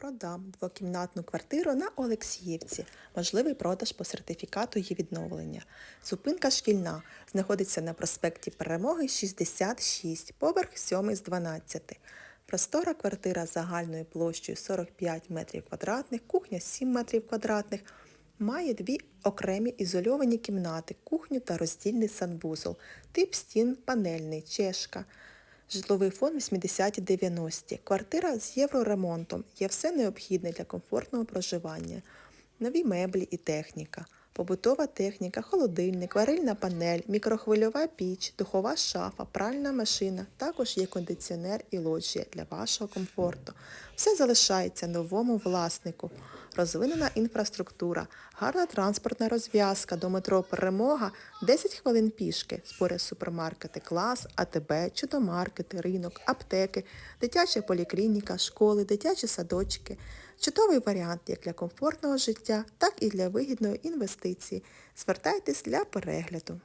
Продам двокімнатну квартиру на Олексіївці. Можливий продаж по сертифікату її відновлення. Зупинка шкільна. Знаходиться на проспекті Перемоги 66, поверх 7 з 12. Простора квартира загальною площею 45 метрів квадратних, кухня 7 метрів квадратних. Має дві окремі ізольовані кімнати, кухню та роздільний санвузол. Тип стін панельний, чешка. Житловий фонд 80-90. Квартира з євроремонтом. Є все необхідне для комфортного проживання. Нові меблі і техніка. Побутова техніка, холодильник, варильна панель, мікрохвильова піч, духова шафа, пральна машина. Також є кондиціонер і лоджія для вашого комфорту. Все залишається новому власнику. Розвинена інфраструктура, гарна транспортна розв'язка до метро Перемога 10 хвилин пішки. Збори супермаркети Клас, АТБ, чудомаркети, ринок, аптеки, дитяча поліклініка, школи, дитячі садочки. Чудовий варіант як для комфортного життя, так і для вигідної інвестиції. Звертайтесь для перегляду.